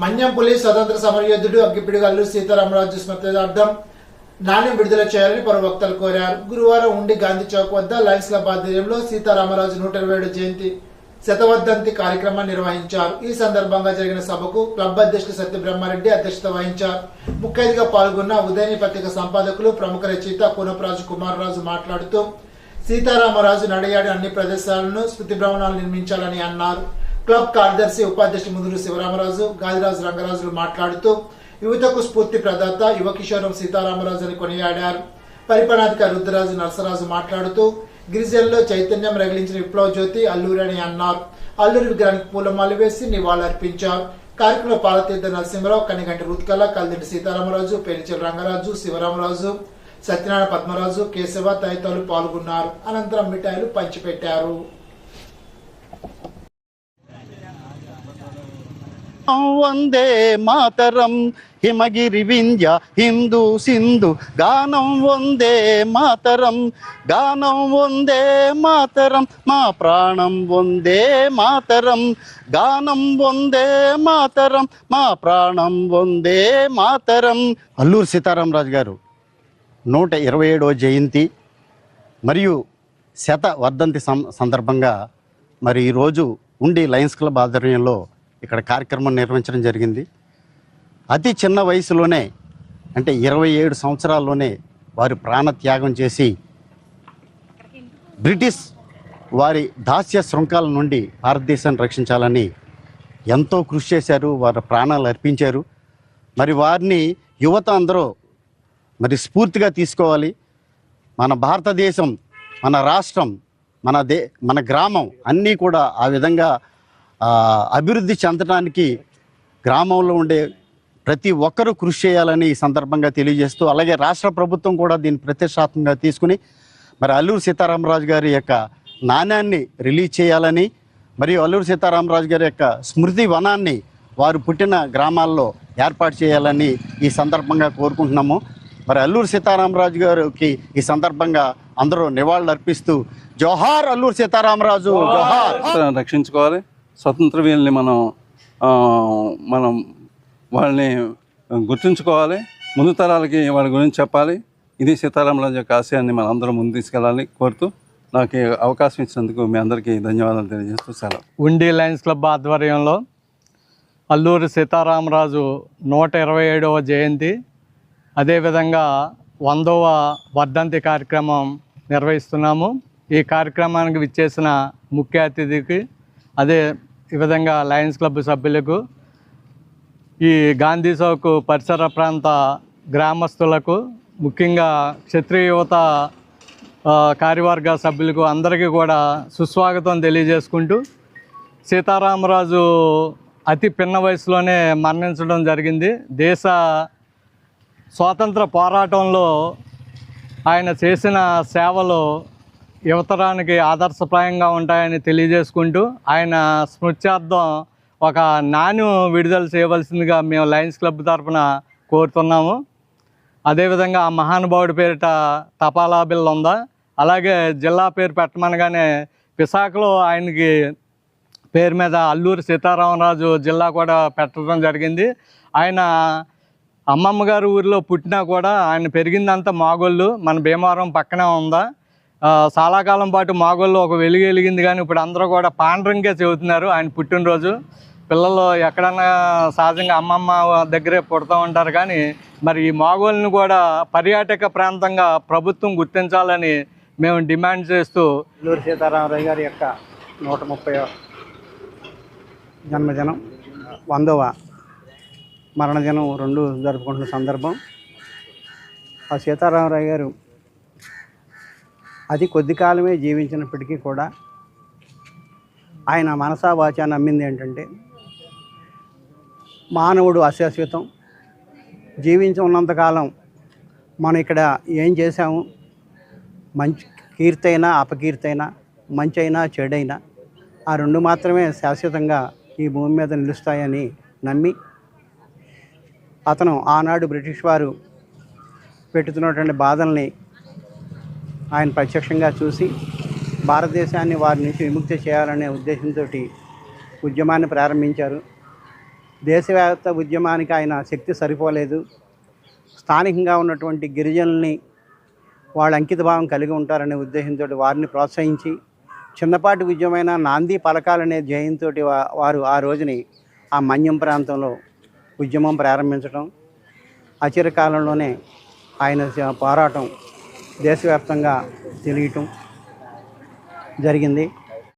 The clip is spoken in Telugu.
మన్యంపులి స్వతంత్ర సమరయోధుడు అగ్గిపిడి అల్లూరి సీతారామరాజు స్మృతార్థం నాణ్యం విడుదల చేయాలని పలు వక్తలు కోరారు. గురువారం ఉండి గాంధీ చౌక్ వద్ద లయన్స్ క్లబ్ ఆధ్వర్యంలో సీతారామరాజు నూట ఇరవై ఏడు జయంతి శతవర్ధంతి కార్యక్రమాన్ని నిర్వహించారు. ఈ సందర్భంగా జరిగిన సభకు క్లబ్ అధ్యక్షుడు సత్యబ్రహ్మారెడ్డి అధ్యక్షత వహించారు. ముఖ్య అతిథిగా పాల్గొన్న ఉదయని పత్రిక సంపాదకులు ప్రముఖ రచయిత కునపరాజు కుమార్ రాజు మాట్లాడుతూ సీతారామరాజు నడయాడి అన్ని ప్రదేశాలను స్మృతి భ్రమణాలు నిర్మించాలని అన్నారు. క్లబ్ కార్యదర్శి ఉపాధ్యక్షుడు ముదురు శివరామరాజు గాదిరాజు రంగరాజులు మాట్లాడుతూ యువతకు స్ఫూర్తి ప్రదాత యువ కిషోరం సీతారామరాజు అని కొనియాడారు. పరిపాలనాధికారి రుద్రరాజు నరసరాజు మాట్లాడుతూ గిరిజనుల్లో చైతన్యం రగిలించిన విప్లవ జ్యోతి అల్లూరి అని అన్నారు. అల్లూరి విగ్రహానికి పూలమాల వేసి నివాళులర్పించారు. కార్యక్రమంలో పాలతీర్థ నరసింహరావు కనిగంటి రుత్కల కల్దింటి సీతారామరాజు పెరిచెల రంగరాజు శివరామరాజు సత్యనారాయణ పద్మరాజు కేశవ తదితరులు పాల్గొన్నారు. అనంతరం మిఠాయిలు పంచిపెట్టారు. వందే మాతరం హిమగిరి వింధ్య హిందూ సింధు. గానం వందే మాతరం గానం వందే మాతరం మా ప్రాణం వందే మాతరం. గానం వందే మాతరం మా ప్రాణం వందే మాతరం. అల్లూరు సీతారామరాజు గారు నూట ఇరవై ఏడవ జయంతి మరియు శత వర్ధంతి సందర్భంగా మరి ఈరోజు ఉండి లయన్స్ క్లబ్ ఆధ్వర్యంలో ఇక్కడ కార్యక్రమం నిర్వహించడం జరిగింది. అతి చిన్న వయసులోనే అంటే ఇరవై ఏడు సంవత్సరాల్లోనే వారు ప్రాణత్యాగం చేసి బ్రిటిష్ వారి దాస్య శృంఖాల నుండి భారతదేశాన్ని రక్షించాలని ఎంతో కృషి చేశారు వారి ప్రాణాలు అర్పించారు. మరి వారిని యువత అందరూ మరి స్ఫూర్తిగా తీసుకోవాలి. మన భారతదేశం మన రాష్ట్రం మన దే మన గ్రామం అన్నీ కూడా ఆ విధంగా అభివృద్ధి చెందడానికి గ్రామంలో ఉండే ప్రతి ఒక్కరూ కృషి చేయాలని ఈ సందర్భంగా తెలియజేస్తూ అలాగే రాష్ట్ర ప్రభుత్వం కూడా దీన్ని ప్రతిష్టాత్మకంగా తీసుకుని మరి అల్లూరు సీతారామరాజు గారి యొక్క నాణ్యాన్ని రిలీజ్ చేయాలని మరియు అల్లూరు సీతారామరాజు గారి యొక్క స్మృతి వనాన్ని వారు పుట్టిన గ్రామాల్లో ఏర్పాటు చేయాలని ఈ సందర్భంగా కోరుకుంటున్నాము. మరి అల్లూరు సీతారామరాజు గారికి ఈ సందర్భంగా అందరూ నివాళులు అర్పిస్తూ జోహార్ అల్లూరు సీతారామరాజు జోహార్! రక్షించుకోవాలి. స్వతంత్ర వీళ్ళని మనం మనం వాళ్ళని గుర్తుంచుకోవాలి. ముందు తరాలకి వాళ్ళ గురించి చెప్పాలి. ఇది సీతారామరాజు యొక్క ఆశయాన్ని మనం అందరం ముందు తీసుకెళ్ళాలి కోరుతూ నాకు అవకాశం ఇచ్చినందుకు మీ అందరికీ ధన్యవాదాలు తెలియజేస్తూ సెలవు. ఉండి లయన్స్ క్లబ్ ఆధ్వర్యంలో అల్లూరి సీతారామరాజు నూట ఇరవై ఏడవ జయంతి అదేవిధంగా వందవ వర్ధంతి కార్యక్రమం నిర్వహిస్తున్నాము. ఈ కార్యక్రమానికి విచ్చేసిన ముఖ్య అతిథికి అదే ఈ విధంగా లయన్స్ క్లబ్ సభ్యులకు ఈ గాంధీ చౌక్ పరిసర ప్రాంత గ్రామస్తులకు ముఖ్యంగా క్షత్రియ యువత కార్యవర్గ సభ్యులకు అందరికీ కూడా సుస్వాగతం తెలియజేసుకుంటూ సీతారామరాజు అతి పిన్న వయసులోనే మరణించడం జరిగింది. దేశ స్వాతంత్ర పోరాటంలో ఆయన చేసిన సేవలు యువతరానికి ఆదర్శప్రాయంగా ఉంటాయని తెలియజేసుకుంటూ ఆయన స్మృత్యార్థం ఒక నాణ్యం విడుదల చేయవలసిందిగా మేము లయన్స్ క్లబ్ తరఫున కోరుతున్నాము. అదేవిధంగా ఆ మహానుభావుడి పేరిట తపాలా బిల్ ఉందా? అలాగే జిల్లా పేరు పెట్టమనగానే విశాఖలో ఆయనకి పేరు మీద అల్లూరి సీతారామరాజు జిల్లా కూడా పెట్టడం జరిగింది. ఆయన అమ్మమ్మ గారి ఊరిలో పుట్టినా కూడా ఆయన పెరిగిందంతా మాగోళ్ళు. మన భీమవరం పక్కనే ఉందా? చాలాకాలం చాలా కాలం పాటు మాగోళ్ళు ఒక వెలుగు వెలిగింది కానీ ఇప్పుడు అందరూ కూడా పాండ్రంగే చెబుతున్నారు. ఆయన పుట్టినరోజు. పిల్లలు ఎక్కడన్నా సహజంగా అమ్మమ్మ దగ్గరే పుడతా ఉంటారు కానీ మరి ఈ మాగోళ్ళని కూడా పర్యాటక ప్రాంతంగా ప్రభుత్వం గుర్తించాలని మేము డిమాండ్ చేస్తూ అల్లూరి సీతారామరావు గారి యొక్క నూట ముప్పై జన్మదినం వందవ మరణదినం రెండు జరుపుకుంటున్న సందర్భం. ఆ సీతారామరావు గారు అది కొద్ది కాలమే జీవించినప్పటికీ కూడా ఆయన మనసా వాచ నమ్మింది ఏంటంటే మానవుడు అశాశ్వతం. జీవించి ఉన్నంతకాలం మనం ఇక్కడ ఏం చేశాము? మంచి కీర్తైనా అపకీర్తైనా మంచి అయినా చెడైనా ఆ రెండు మాత్రమే శాశ్వతంగా ఈ భూమి మీద నిలుస్తాయని నమ్మి అతను ఆనాడు బ్రిటిష్ వారు పెట్టుతున్నటువంటి బాధల్ని ఆయన ప్రత్యక్షంగా చూసి భారతదేశాన్ని వారి నుంచి విముక్తి చేయాలనే ఉద్దేశంతో ఉద్యమాన్ని ప్రారంభించారు. దేశవ్యాప్త ఉద్యమానికి ఆయన శక్తి సరిపోలేదు. స్థానికంగా ఉన్నటువంటి గిరిజనుల్ని వాళ్ళ అంకితభావం కలిగి ఉంటారనే ఉద్దేశంతో వారిని ప్రోత్సహించి చిన్నపాటి ఉద్యమైన నాంది పలకాలనే ధ్యేయంతో వారు ఆ రోజుని ఆ మన్యం ప్రాంతంలో ఉద్యమం ప్రారంభించడం అచిరకాలంలోనే ఆయన పోరాటం దేశవ్యాప్తంగా తెలియటం జరిగింది.